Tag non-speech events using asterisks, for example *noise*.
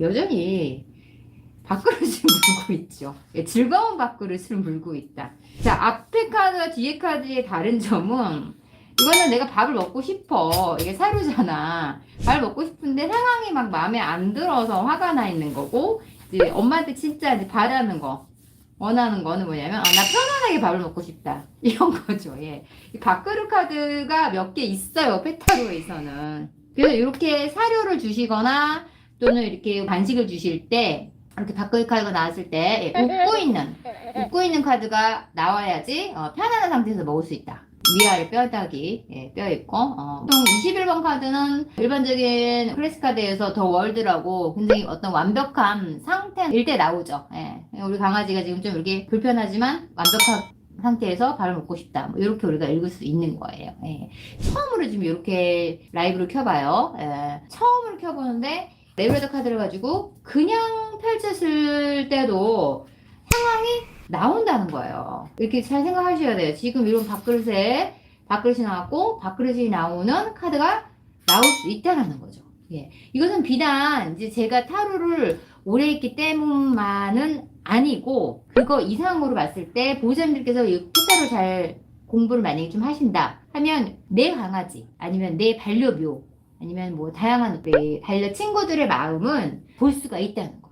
여전히 밥그릇을 물고 있죠. 예, 즐거운 밥그릇을 물고 있다. 자, 앞에 카드와 뒤에 카드의 다른 점은 이거는 내가 밥을 먹고 싶어. 이게 사료잖아. 밥을 먹고 싶은데 상황이 막 마음에 안 들어서 화가 나 있는 거고, 이제 엄마한테 진짜 이제 바라는 거, 원하는 거는 뭐냐면, 아, 나 편안하게 밥을 먹고 싶다. *laughs* 이런 거죠. 예. 이 밥그릇 카드가 몇 개 있어요. 페타로에서는. 그래서 이렇게 사료를 주시거나 또는 이렇게 간식을 주실 때 이렇게 밥그릇 카드가 나왔을 때 예, 웃고 있는 웃고 있는 카드가 나와야지 어, 편안한 상태에서 먹을 수 있다. 위아래 뼈다귀 예, 뼈 있고 어, 보통 21번 카드는 일반적인 클래스 카드에서 더 월드라고 굉장히 어떤 완벽한 상태일 때 나오죠. 예. 우리 강아지가 지금 좀 이렇게 불편하지만 완벽한 상태에서 밥을 먹고 싶다. 뭐 이렇게 우리가 읽을 수 있는 거예요. 예. 처음으로 지금 이렇게 라이브를 켜봐요. 예. 처음으로 켜보는데 레브레더 카드를 가지고 그냥 펼쳤을 때도 상황이 나온다는 거예요. 이렇게 잘 생각하셔야 돼요. 지금 이런 밥그릇에 밥그릇이 나왔고 밥그릇이 나오는 카드가 나올 수 있다라는 거죠. 예. 이것은 비단 이제 제가 타로를 오래 했기 때문만은 아니고 그거 이상으로 봤을 때 보호자님들께서 이 타로를 잘 공부를 만약에 좀 하신다 하면 내 강아지 아니면 내 반려묘 아니면 뭐 다양한 우리 반려 친구들의 마음은 볼 수가 있다는 거.